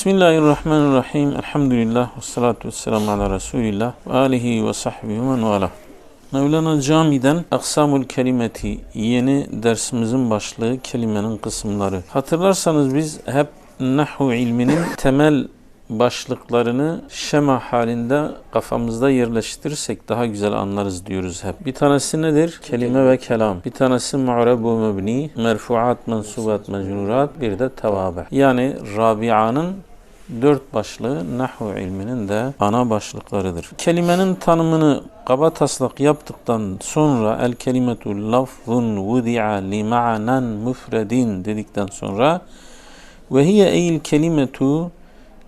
Bismillahirrahmanirrahim. Elhamdülillah. Ve salatu ve selamu ala Resulillah. Ve alihi ve sahbihi men vala. Mevlana Cami'den Aksamul Kelimeti yeni dersimizin başlığı kelimenin kısımları. Hatırlarsanız biz hep Nahu ilminin temel başlıklarını şema halinde kafamızda yerleştirirsek daha güzel anlarız diyoruz hep. Bir tanesi nedir? Kelime ve kelam. Bir tanesi mu'reb ve mebni, merfuat, mensubat, mecrurat, bir de tevabe. Yani Rabia'nın dört başlığı Nahu ilminin de ana başlıklarıdır. Kelimenin tanımını kaba taslak yaptıktan sonra el kelimetu lafzun vudi'a li ma'nan müfredin dedikten sonra ve hiye eyl kelimetu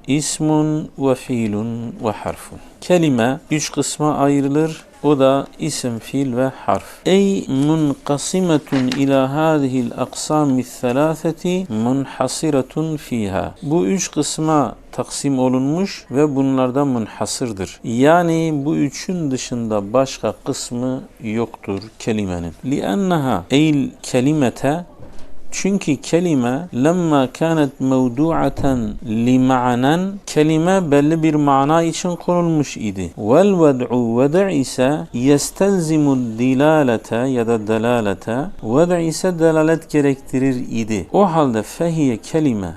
İsmun ve fiilun ve harfun. Kelime üç kısma ayrılır. O da isim, fiil ve harf. Ey munkasimetun ila hadihil aksami thalâtheti munhasiretun fiha. Bu üç kısma taksim olunmuş ve bunlardan munhasırdır. Yani bu üçün dışında başka kısmı yoktur kelimenin. Li'enneha eyl kelimete çünkü kelime lemma kânet mevdu'aten li ma'nen kelime belli bir mana için konulmuş idi. Vel ved'u ved' ise yestelzimu dilalete ya da delalete ved' ise delalet gerektirir idi. O halde fehiye kelime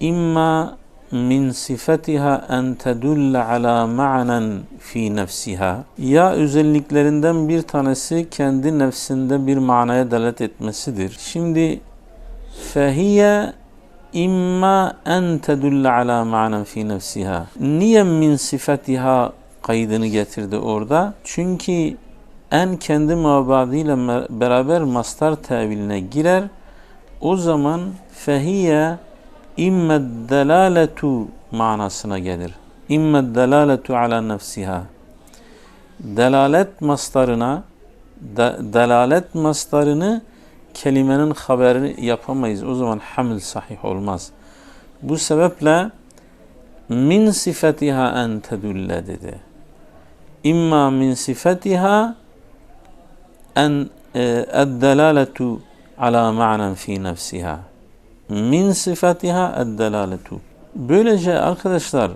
imma min sifatiha en tedulle ala ma'nen fi nefsiha ya özelliklerinden bir tanesi kendi nefsinde bir manaya delalet etmesidir. Şimdi fehiye imma en tedulle ala ma'nen fi nefsiha. Niye min sifatiha kaydını getirdi orada? Çünkü en kendi mabadıyla beraber mastar teviline girer. O zaman fehiye immed delaletu manasına gelir. İmmed delaletu ala nefsiha. Delalet mastarına de, delalet mastarını kelimenin haberini yapamayız. O zaman hamil sahih olmaz. Bu sebeple min sifatiha en tedulle dedi. İmma min sifatiha en eddelaletu ala ma'nen fi nefsiha min sıfatiha eddelaletu. Böylece arkadaşlar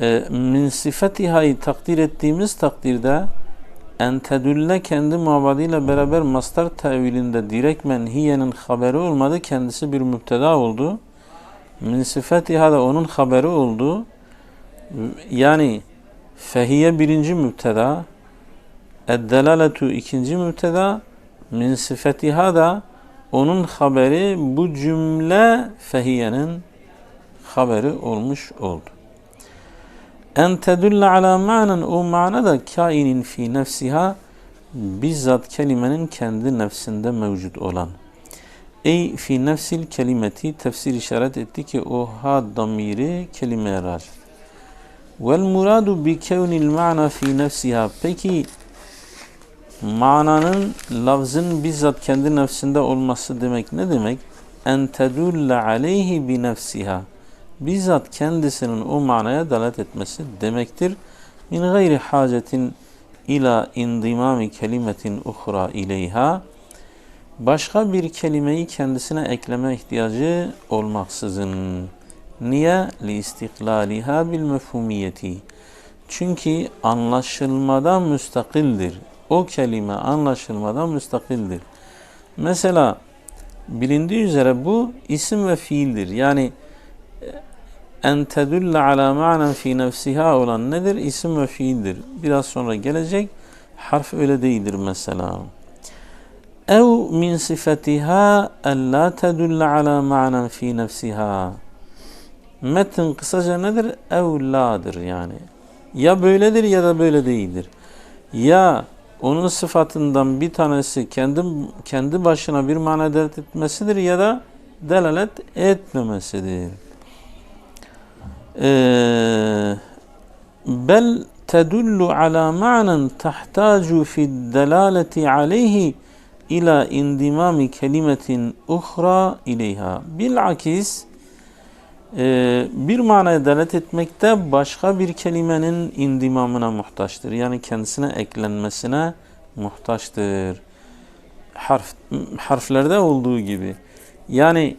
e, min sıfatiha'yı takdir ettiğimiz takdirde en tedülle kendi mabadıyla beraber mastar tevilinde direktmen hiyenin haberi olmadı. Kendisi bir müpteda oldu. Min sıfatiha da onun haberi oldu. Yani fehiye birinci müpteda eddelaletu ikinci müpteda min sıfatiha da onun haberi bu cümle fehiyenin haberi olmuş oldu. En tedülle ala ma'nen o mana da kainin fi nefsiha bizzat kelimenin kendi nefsinde mevcut olan. Ey fi nefsil kelimeti tefsir işaret etti ki o ha damiri kelimeye raci. Vel muradu bi kevnil ma'na fi nefsiha. Peki mananın lafzın bizzat kendi nefsinde olması demek ne demek? En tedulle aleyhi bi nefsiha. Bizzat kendisinin o manaya dalat etmesi demektir. Min gayri hacetin ila indimami kelimetin uhra ileyha. Başka bir kelimeyi kendisine ekleme ihtiyacı olmaksızın. Niye? Li istiklaliha bil mefhumiyeti. Çünkü anlaşılmadan müstakildir o kelime anlaşılmadan müstakildir. Mesela bilindiği üzere bu isim ve fiildir. Yani en tedülle ala ma'nen fi nefsiha olan nedir? İsim ve fiildir. Biraz sonra gelecek. Harf öyle değildir mesela. Ev min sifetiha en la tedülle ala ma'nen fi nefsiha. Metin kısaca nedir? Ev la'dır yani. Ya böyledir ya da böyle değildir. Ya onun sıfatından bir tanesi kendi kendi başına bir mana delalet etmesidir ya da delalet etmemesidir. Ee, bel tedullu ala ma'nen tahtacu fi delaleti aleyhi ila indimami kelimetin uhra ileyha. Bilakis bir manaya delalet etmekte başka bir kelimenin indimamına muhtaçtır. Yani kendisine eklenmesine muhtaçtır. Harf, harflerde olduğu gibi. Yani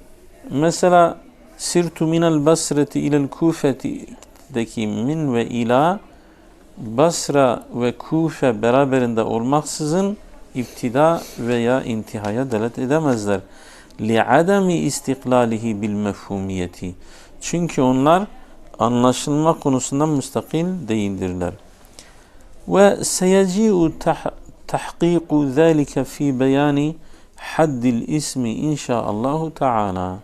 mesela Sirtu minel basreti ilel kufetideki min ve ila Basra ve Kufe beraberinde olmaksızın iptida veya intihaya delet edemezler. لِعَدَمِ istiklalihi bil mefhumiyeti. Çünkü onlar anlaşılma konusundan müstakil değildirler. Ve seyeci'u tahqiqu zâlike fi beyani haddil ismi inşaallahu teala.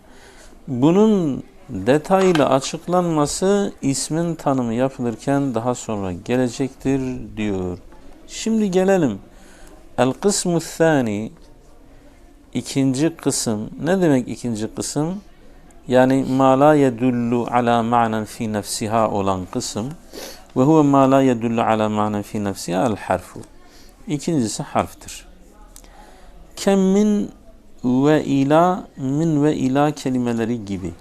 Bunun detaylı açıklanması ismin tanımı yapılırken daha sonra gelecektir diyor. Şimdi gelelim. El kısmu thani ikinci kısım. Ne demek ikinci kısım? Yani ma la yedullu ala ma'nen fi nefsiha olan kısım. Ve huve ma la yedullu ala ma'nen fi nefsiha el harfu. İkincisi harftir. Kem min ve ila min ve ila kelimeleri gibi.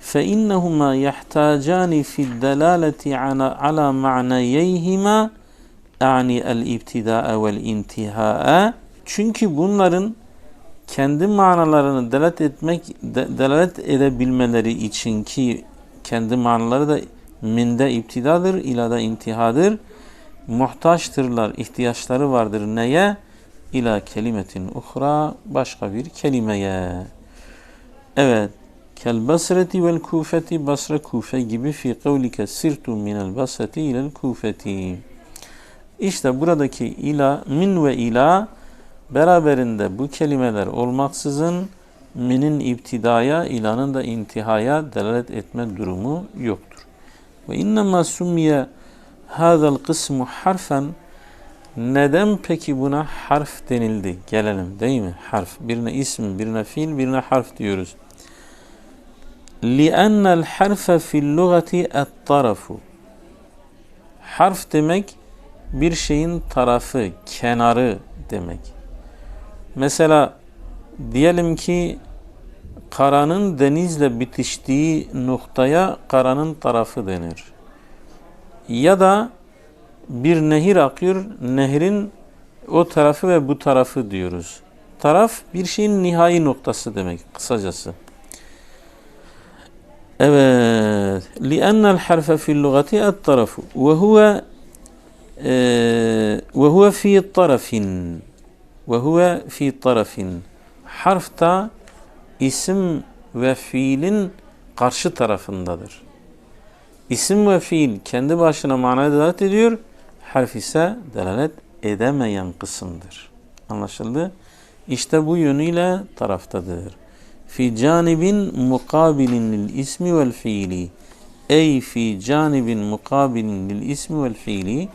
Fe innehuma yahtacani fi delaleti ala ma'neyeyhima yani el ibtida'a vel intiha'a. Çünkü bunların kendi manalarını delalet etmek delalet edebilmeleri için ki kendi manaları da minde iptidadır, ilada intihadır. Muhtaçtırlar, ihtiyaçları vardır neye? İla kelimetin uhra, başka bir kelimeye. Evet, kel basreti vel kufeti basra kufe gibi fi kavlike sirtu minel basreti ilel kufeti. İşte buradaki ila, min ve ila beraberinde bu kelimeler olmaksızın minin iptidaya, ilanın da intihaya delalet etme durumu yoktur. Ve innema summiye hadal kısmu harfen neden peki buna harf denildi? Gelelim değil mi? Harf. Birine isim, birine fiil, birine harf diyoruz. لِأَنَّ الْحَرْفَ فِي اللُّغَةِ الطَّرَفُ Harf demek bir şeyin tarafı, kenarı demek. Mesela diyelim ki karanın denizle bitiştiği noktaya karanın tarafı denir. Ya da bir nehir akıyor, nehrin o tarafı ve bu tarafı diyoruz. Taraf bir şeyin nihai noktası demek kısacası. Evet. لأن الحرف في اللغة الطرف وهو وهو في طرف ve huve fi tarafin. Harf da isim ve fiilin karşı tarafındadır. İsim ve fiil kendi başına manaya delalet ediyor. Harf ise delalet edemeyen kısımdır. Anlaşıldı? İşte bu yönüyle taraftadır. Fi canibin mukabilin lil ismi vel fiili. Ey fi canibin mukabilin lil ismi vel fiili.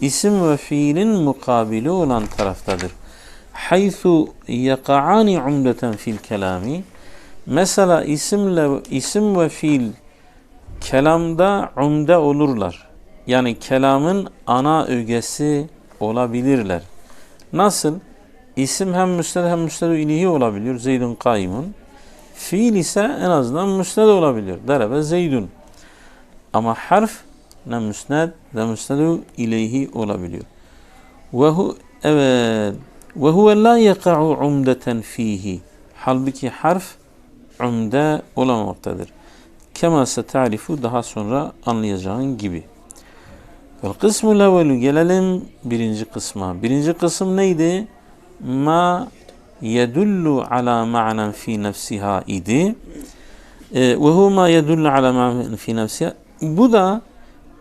İsim ve fiilin mukabili olan taraftadır. Haythu yaka'ani umdeten fil kelami. Mesela isimle isim ve fiil kelamda umde olurlar. Yani kelamın ana ögesi olabilirler. Nasıl? İsim hem müsned hem müsned ilihi olabiliyor. Zeydun kaimun. Fiil ise en azından müsned olabiliyor. Derebe zeydun. Ama harf ne müsned ne müsned ileyhi olabiliyor. Ve hu evet ve huve la yeka'u umdeten fihi. Halbuki harf umde olamaktadır. Kema setarifu daha sonra anlayacağın gibi. Vel kısmı levvelü gelelim birinci kısma. Birinci kısım neydi? Ma yedullu ala ma'nen fi nefsiha idi. Ve hu ma yedullu ala ma'nen fi nefsiha. Bu da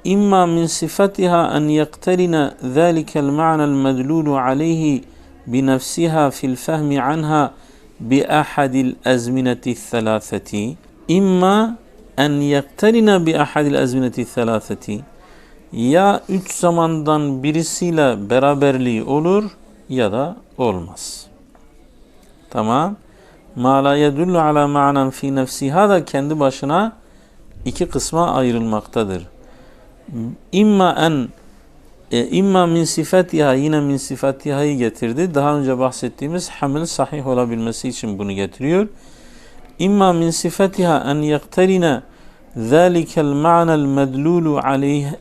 imma min sifatiha en yekterina zâlikel ma'nel medlulu aleyhi fehmi anha bi ahadil ezmineti thelâfeti. İmma en yekterina bi ahadil ezmineti thelâfeti. Ya üç zamandan birisiyle beraberliği olur ya da olmaz. Tamam. Ma la yedullu ala ma'nan fi nefsiha da kendi başına iki kısma ayrılmaktadır. İmma en e, imma min sifatiha yine min sifatiha'yı getirdi. Daha önce bahsettiğimiz hamil sahih olabilmesi için bunu getiriyor. İmma min sifatiha en yekterine zâlikel ma'nel medlulu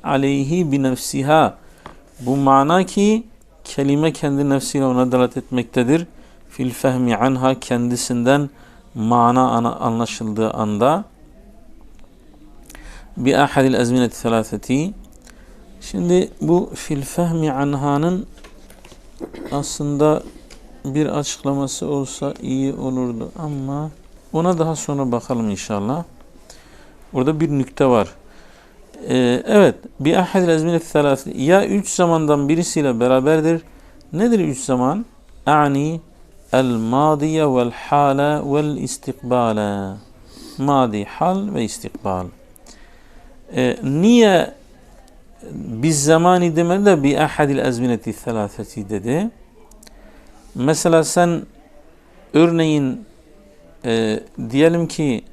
aleyhi bi nefsiha. Bu mana ki kelime kendi nefsiyle ona delalet etmektedir. Fil fehmi anha kendisinden mana anlaşıldığı anda bi ahadil azmineti selaseti Şimdi bu fil fehmi anhanın aslında bir açıklaması olsa iyi olurdu ama ona daha sonra bakalım inşallah. Orada bir nükte var. Ee, evet, bir azminet selasi ya üç zamandan birisiyle beraberdir. Nedir üç zaman? Ani el madiye vel hala vel istikbale. Madi, hal ve istikbal. Ee, niye biz zamani demedi de bir ahadil azmineti selaseti dedi. Mesela sen örneğin e, diyelim ki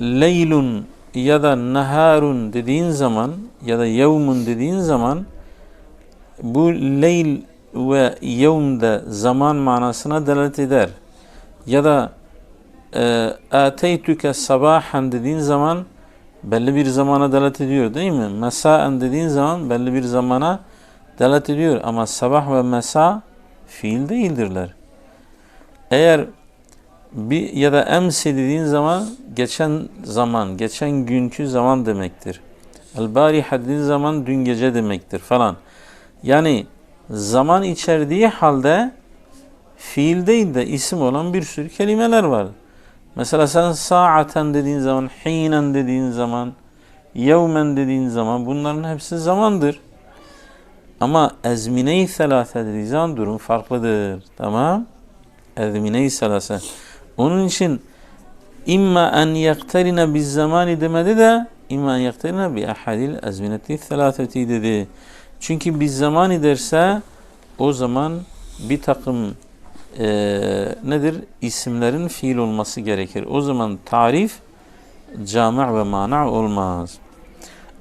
leylun ya da naharun dediğin zaman ya da yevmun dediğin zaman bu leyl ve yevmde zaman manasına delalet eder. Ya da e, ateytüke sabahan dediğin zaman belli bir zamana delalet ediyor değil mi? Mesaen dediğin zaman belli bir zamana delalet ediyor ama sabah ve mesa fiil değildirler. Eğer bir ya da emsi dediğin zaman geçen zaman, geçen günkü zaman demektir. El bariha dediğin zaman dün gece demektir falan. Yani zaman içerdiği halde fiil değil de isim olan bir sürü kelimeler var. Mesela sen saaten dediğin zaman, hinen dediğin zaman, yevmen dediğin zaman bunların hepsi zamandır. Ama ezmine-i selase dediği zaman durum farklıdır. Tamam? Ezmine-i selase. Onun için imma en yaktarina biz zamani demedi de imma en yaktarina bi ahadil ezmineti selaseti dedi. Çünkü biz zamani derse o zaman bir takım e, nedir? İsimlerin fiil olması gerekir. O zaman tarif cami' ve mana olmaz.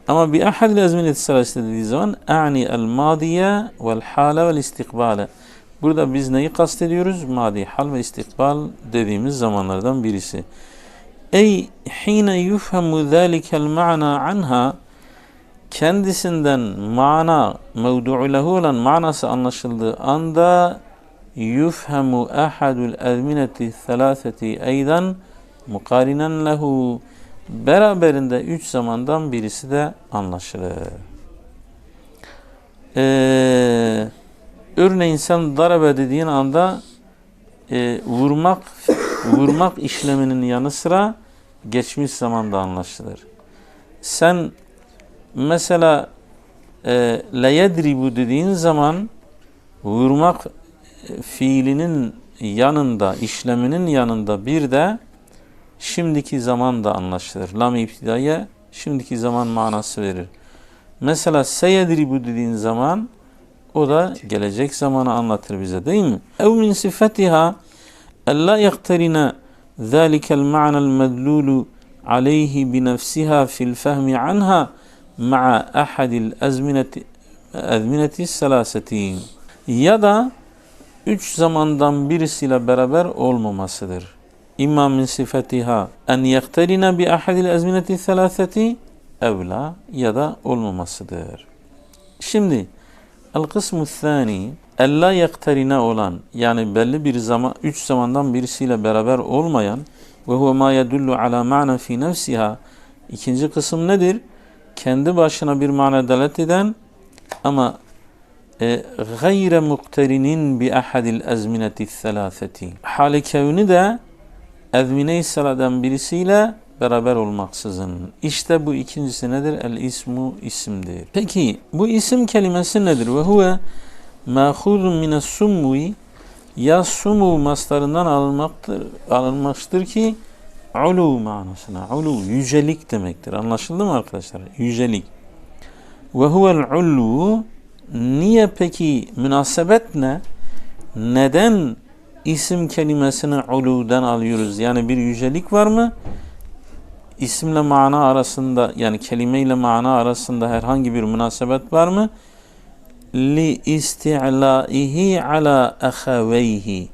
Ama bir ahad lazmineti salaseti dediği zaman a'ni el madiye vel hale vel istikbale. Burada biz neyi kastediyoruz? Madi, hal ve istikbal dediğimiz zamanlardan birisi. Ey hine yufhemu zâlikel ma'na anha kendisinden mana mevdu'u lehu olan manası anlaşıldığı anda yufhemu ahadul ezmineti selaseti eydan mukarinen lehu beraberinde üç zamandan birisi de anlaşılır. Ee, örneğin sen darabe dediğin anda e, vurmak vurmak işleminin yanı sıra geçmiş zamanda anlaşılır. Sen mesela e, leyedribu dediğin zaman vurmak fiilinin yanında, işleminin yanında bir de şimdiki zaman da anlaşılır. Lam iptidaya şimdiki zaman manası verir. Mesela seyedribu dediğin zaman o da gelecek zamanı anlatır bize değil mi? Ev min sifatiha ella yaktarina zâlikel ma'nel medlûlu aleyhi binefsiha fil fehmi anha ma'a ahadil ezmineti ezmineti selaseti ya da üç zamandan birisiyle beraber olmamasıdır. İmma min sifatiha en yekterina bi ahadil ezmineti selaseti evla ya da olmamasıdır. Şimdi el kısmı thani ella yekterina olan yani belli bir zaman üç zamandan birisiyle beraber olmayan ve huve ma yedullu ala ma'na fi nefsiha ikinci kısım nedir? Kendi başına bir mana delalet eden ama gayre mukterinin bi ahadil ezmineti selaseti. Hali kevni de ezmine-i saladan birisiyle beraber olmaksızın. İşte bu ikincisi nedir? El ismu isimdir. Peki bu isim kelimesi nedir? Ve huve mâhûzun mine sumvi ya sumu maslarından alınmaktır, alınmıştır ki ulu manasına. Ulu yücelik demektir. Anlaşıldı mı arkadaşlar? Yücelik. Ve huvel ulu niye peki münasebet ne? Neden isim kelimesini uludan alıyoruz? Yani bir yücelik var mı? İsimle mana arasında yani kelime ile mana arasında herhangi bir münasebet var mı? Li isti'laihi ala ahaveyhi.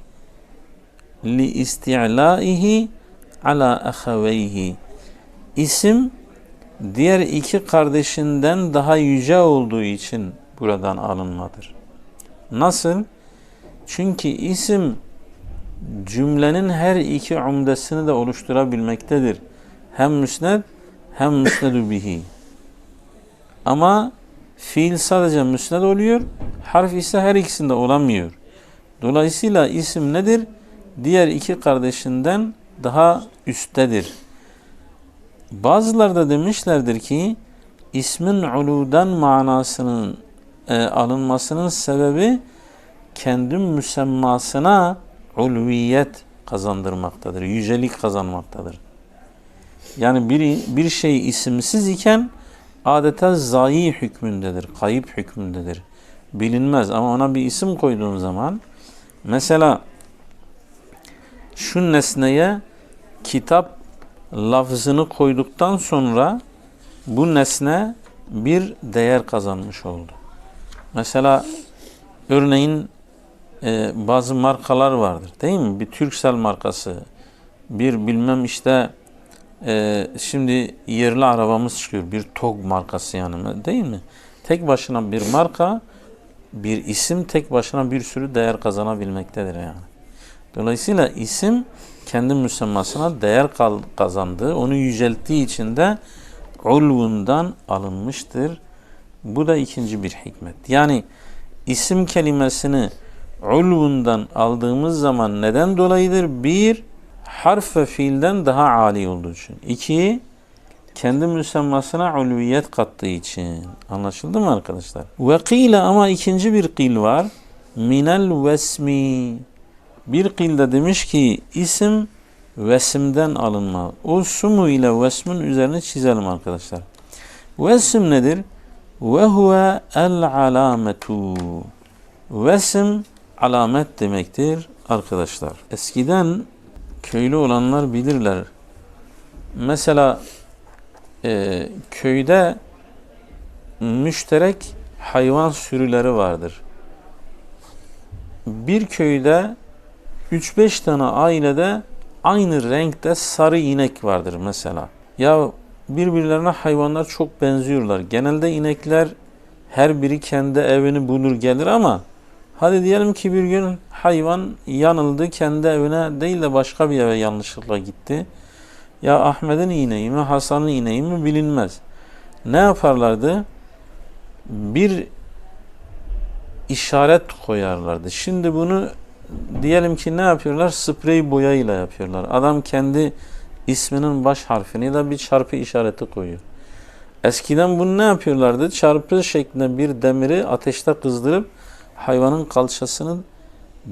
Li isti'laihi ala ahaveyhi. İsim diğer iki kardeşinden daha yüce olduğu için buradan alınmadır. Nasıl? Çünkü isim cümlenin her iki umdesini de oluşturabilmektedir. Hem müsned hem müsnedu bihi. Ama fiil sadece müsned oluyor, harf ise her ikisinde olamıyor. Dolayısıyla isim nedir? Diğer iki kardeşinden daha üsttedir. Bazıları da demişlerdir ki ismin uludan manasının e, alınmasının sebebi kendi müsemmasına ulviyet kazandırmaktadır, yücelik kazanmaktadır. Yani bir, bir şey isimsiz iken adeta zayi hükmündedir, kayıp hükmündedir. Bilinmez ama ona bir isim koyduğun zaman mesela şu nesneye kitap lafzını koyduktan sonra bu nesne bir değer kazanmış oldu. Mesela örneğin e, bazı markalar vardır değil mi? Bir Türksel markası, bir bilmem işte e, şimdi yerli arabamız çıkıyor. Bir TOG markası yani değil mi? Tek başına bir marka, bir isim tek başına bir sürü değer kazanabilmektedir yani. Dolayısıyla isim kendi müsemmasına değer kazandığı, onu yücelttiği için de ulvundan alınmıştır. Bu da ikinci bir hikmet. Yani isim kelimesini ulvundan aldığımız zaman neden dolayıdır? Bir, harf ve fiilden daha âli olduğu için. İki, kendi müsemmasına ulviyet kattığı için. Anlaşıldı mı arkadaşlar? Ve kıyle ama ikinci bir kıl var. Minel vesmi. Bir kılda demiş ki isim vesimden alınma. O sumu ile vesmin üzerine çizelim arkadaşlar. Vesim nedir? Ve huve el alametu. Vesim alamet demektir arkadaşlar. Eskiden köylü olanlar bilirler. Mesela e, köyde müşterek hayvan sürüleri vardır. Bir köyde 3-5 tane ailede aynı renkte sarı inek vardır mesela. Ya birbirlerine hayvanlar çok benziyorlar. Genelde inekler her biri kendi evini bulur gelir ama hadi diyelim ki bir gün hayvan yanıldı kendi evine değil de başka bir eve yanlışlıkla gitti. Ya Ahmet'in ineği mi Hasan'ın ineği mi bilinmez. Ne yaparlardı? Bir işaret koyarlardı. Şimdi bunu diyelim ki ne yapıyorlar? Sprey boyayla yapıyorlar. Adam kendi isminin baş harfini de bir çarpı işareti koyuyor. Eskiden bunu ne yapıyorlardı? Çarpı şeklinde bir demiri ateşte kızdırıp hayvanın kalçasını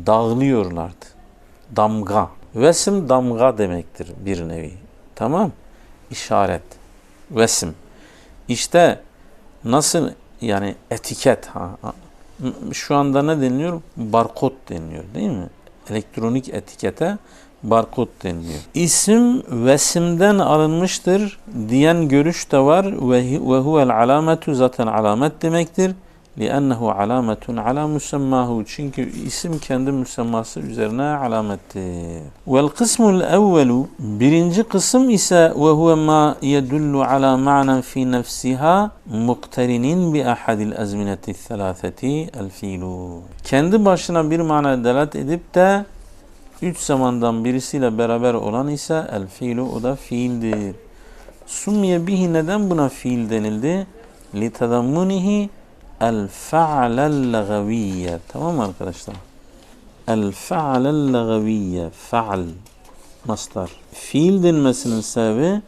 dağılıyorlardı. Damga. Vesim damga demektir bir nevi. Tamam? İşaret. Vesim. İşte nasıl yani etiket ha şu anda ne deniliyor? Barkod deniliyor değil mi? Elektronik etikete barkod deniliyor. İsim vesimden alınmıştır diyen görüş de var ve huvel alametu zaten alamet demektir. لِأَنَّهُ عَلَامَةٌ عَلَى مُسَمَّاهُ Çünkü isim kendi müsemması üzerine alamettir. وَالْقِسْمُ الْاَوَّلُ Birinci kısım ise وَهُوَ مَا يَدُلُّ عَلَى مَعْنًا فِي نَفْسِهَا مُقْتَرِنٍ بِأَحَدِ الْاَزْمِنَةِ الثَّلَاثَةِ الْفِيلُ Kendi başına bir mana delat edip de üç zamandan birisiyle beraber olan ise el fiilu o da fiildir. Summiye bihi neden buna fiil denildi? Litadammunihi el fa'lel lagaviyye. Tamam mı arkadaşlar? El fa'lel lagaviyye. Fa'l. Mastar. Fiil denmesinin sebebi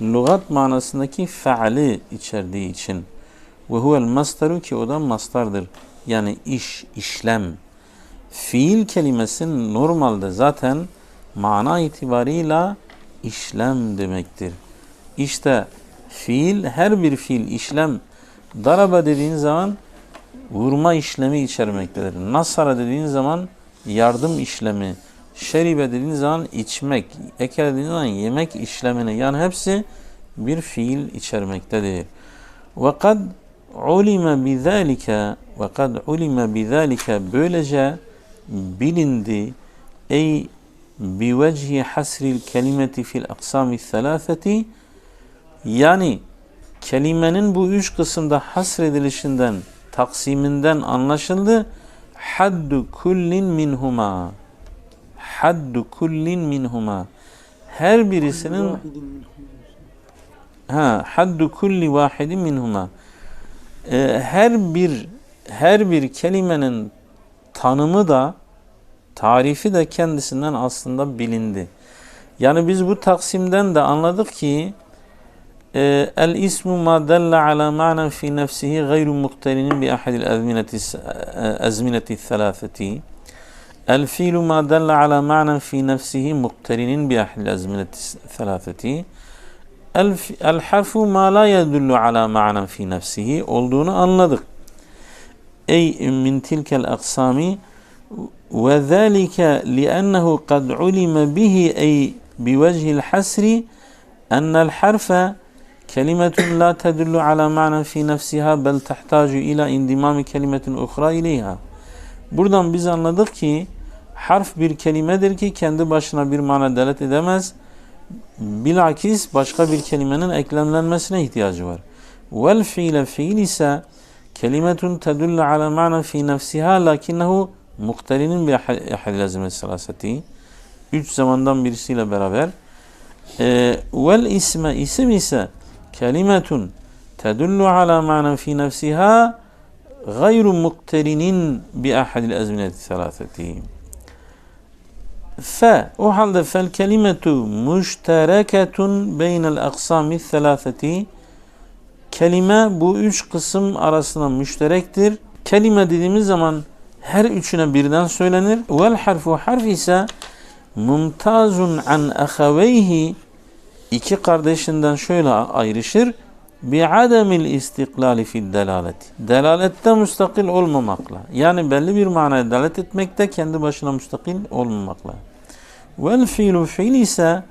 lügat manasındaki fa'li içerdiği için. Ve huvel mastaru ki o da mastardır. Yani iş, işlem. Fiil kelimesi normalde zaten mana itibarıyla işlem demektir. İşte fiil her bir fiil işlem Daraba dediğin zaman vurma işlemi içermektedir. Nasara dediğin zaman yardım işlemi. Şeribe dediğin zaman içmek. Ekel dediğin zaman yemek işlemini. Yani hepsi bir fiil içermektedir. Ve kad ulime bizalike ve kad ulime bizalike böylece bilindi ey bivecihi hasril kelimeti fil aksami selâfeti yani kelimenin bu üç kısımda hasredilişinden, taksiminden anlaşıldı. Haddu kullin minhuma. Haddu kullin minhuma. Her birisinin ha haddu kulli vahidin minhuma. Ee, her bir her bir kelimenin tanımı da tarifi de kendisinden aslında bilindi. Yani biz bu taksimden de anladık ki e, el ismu ma dalla ala ma'nen fi nefsihi gayru muhterinin bi ahadil azmineti thalâfeti. El fiilu ma dalla ala ma'nen fi nefsihi muhterinin bi ahadil azmineti thalâfeti. El harfu ma la yedullu ala ma'nen fi nefsihi olduğunu anladık. Ey min tilkel aksami ve zâlike li'ennehu kad ulime bihi ey بوجه الحسر أن الحرف كلمة لا تدل على معنى في نفسها بل تحتاج إلى اندمام كلمة أخرى إليها. Buradan biz anladık ki harf bir kelimedir ki kendi başına bir mana delet edemez. Bilakis başka bir kelimenin eklemlenmesine ihtiyacı var. Vel fiile fiil ise kelimetun tedullu ala ma'na fi nefsiha lakinnehu muhterinin bi ahad lazimeti salaseti üç zamandan birisiyle beraber. E, vel isme isim ise kelimetun tedullu ala ma'nen fi nefsiha gayru mukterinin bi ahadil ezmineti selaseti fe o halde fel kelimetu müştereketun beynel aksami selaseti kelime bu üç kısım arasında müşterektir. Kelime dediğimiz zaman her üçüne birden söylenir. Vel harfu harf ise mumtazun an ahaveyhi iki kardeşinden şöyle ayrışır bi ademil istiklali fid delaleti. Delalette müstakil olmamakla. Yani belli bir manaya delalet etmekte kendi başına müstakil olmamakla. Vel fiilu fiil ise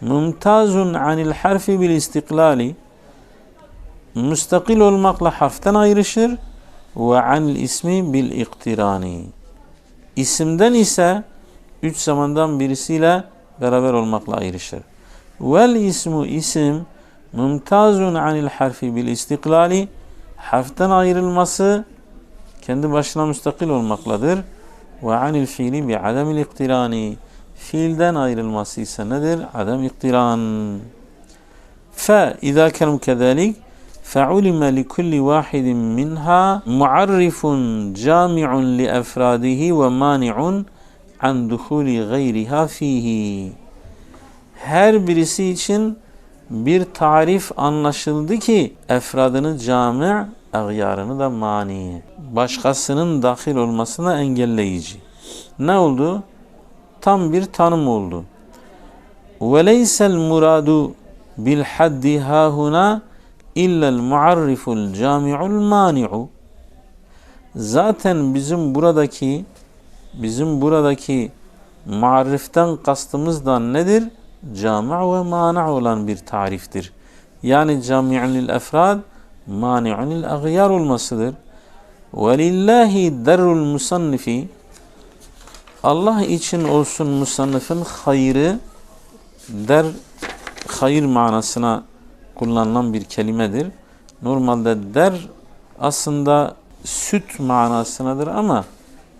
mumtazun anil harfi bil istiklali müstakil olmakla harften ayrışır ve anil ismi bil iktirani. İsimden ise üç zamandan birisiyle beraber olmakla ayrışır. Vel ismu isim mümtazun anil harfi bil istiklali harften ayrılması kendi başına müstakil olmakladır. Ve anil fiili bi ademil iktirani fiilden ayrılması ise nedir? Adem iktiran. Fe izâ kenem kezalik فعلم لكل واحد منها معرف جامع لأفراده ومانع an duhuli gayriha fihi. Her birisi için bir tarif anlaşıldı ki efradını cami, agyarını da mani. Başkasının dahil olmasına engelleyici. Ne oldu? Tam bir tanım oldu. Ve leysel muradu bil haddi hahuna illel muarriful cami'ul mani'u. Zaten bizim buradaki bizim buradaki mariften kastımız da nedir? Cami' ve mana olan bir tariftir. Yani cami'un lil efrad, mani'un lil agyar olmasıdır. Ve lillahi derrul musannifi Allah için olsun musannifin hayrı der hayır manasına kullanılan bir kelimedir. Normalde der aslında süt manasınadır ama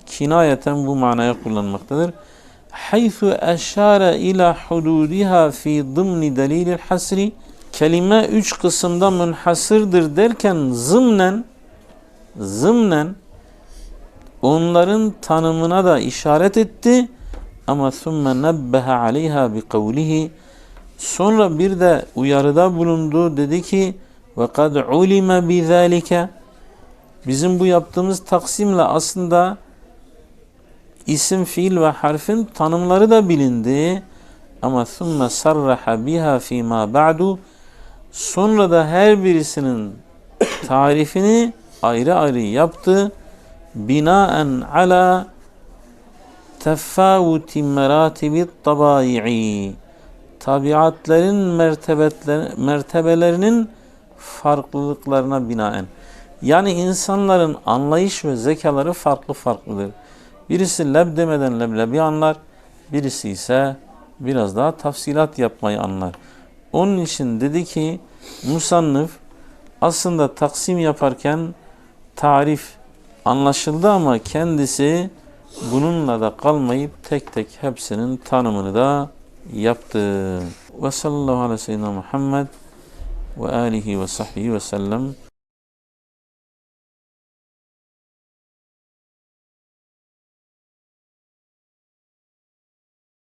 kinayeten bu manaya kullanmaktadır. Haythu eşare ila hududiha fi dımni delilil hasri kelime üç kısımda münhasırdır derken zımnen zımnen onların tanımına da işaret etti ama nebbehe aleyha bi kavlihi sonra bir de uyarıda bulundu dedi ki ulime bi zalike bizim bu yaptığımız taksimle aslında isim, fiil ve harfin tanımları da bilindi. Ama ثُمَّ sarraha biha fîmâ ba'du Sonra da her birisinin tarifini ayrı ayrı yaptı. Binaen ala tefavuti meratibi tabai'i tabiatların mertebelerinin farklılıklarına binaen. Yani insanların anlayış ve zekaları farklı farklıdır. Birisi leb demeden leblebi anlar, birisi ise biraz daha tafsilat yapmayı anlar. Onun için dedi ki musannıf aslında taksim yaparken tarif anlaşıldı ama kendisi bununla da kalmayıp tek tek hepsinin tanımını da yaptı. Ve sallallahu aleyhi ve sellem Muhammed ve alihi